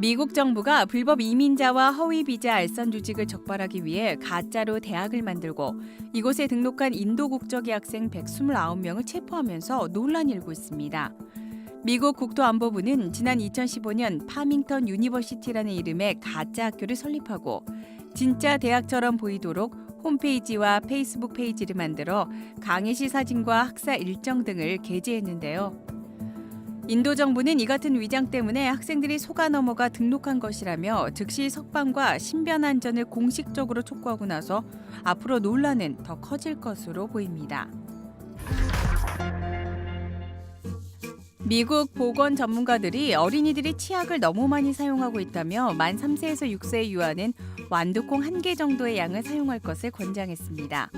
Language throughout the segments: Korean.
미국 정부가 불법 이민자와 허위 비자 알선 조직을 적발하기 위해 가짜로 대학을 만들고 이곳에 등록한 인도 국적의 학생 129명을 체포하면서 논란이 일고 있습니다. 미국 국토안보부는 지난 2015년 파밍턴 유니버시티라는 이름의 가짜 학교를 설립하고 진짜 대학처럼 보이도록 홈페이지와 페이스북 페이지를 만들어 강의실 사진과 학사 일정 등을 게재했는데요. 인도 정부는 이 같은 위장 때문에 학생들이 속아 넘어가 등록한 것이라며 즉시 석방과 신변 안전을 공식적으로 촉구하고 나서 앞으로 논란은 더 커질 것으로 보입니다. 미국 보건 전문가들이 어린이들이 치약을 너무 많이 사용하고 있다며 만 3세에서 6세의 유아는 완두콩 한 개 정도의 양을 사용할 것을 권장했습니다.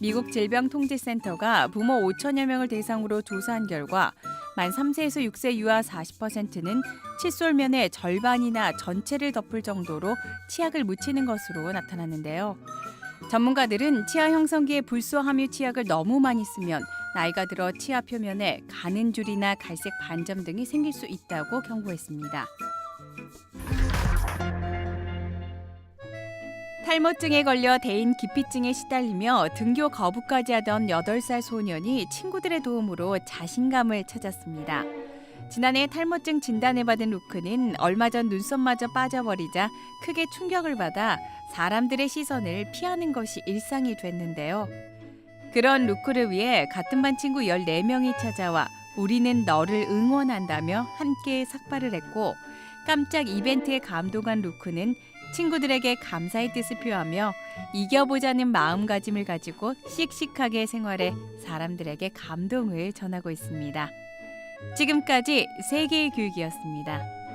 미국 질병통제센터가 부모 5천여 명을 대상으로 조사한 결과 만 3세에서 6세 유아 40%는 칫솔면의 절반이나 전체를 덮을 정도로 치약을 묻히는 것으로 나타났는데요. 전문가들은 치아 형성기에 불소 함유 치약을 너무 많이 쓰면 나이가 들어 치아 표면에 가는 줄이나 갈색 반점 등이 생길 수 있다고 경고했습니다. 탈모증에 걸려 대인 기피증에 시달리며 등교 거부까지 하던 8살 소년이 친구들의 도움으로 자신감을 찾았습니다. 지난해 탈모증 진단을 받은 루크는 얼마 전 눈썹마저 빠져버리자 크게 충격을 받아 사람들의 시선을 피하는 것이 일상이 됐는데요. 그런 루크를 위해 같은 반 친구 14명이 찾아와 우리는 너를 응원한다며 함께 삭발을 했고 깜짝 이벤트에 감동한 루크는 친구들에게 감사의 뜻을 표하며 이겨보자는 마음가짐을 가지고 씩씩하게 생활해 사람들에게 감동을 전하고 있습니다. 지금까지 세계의 교육이었습니다.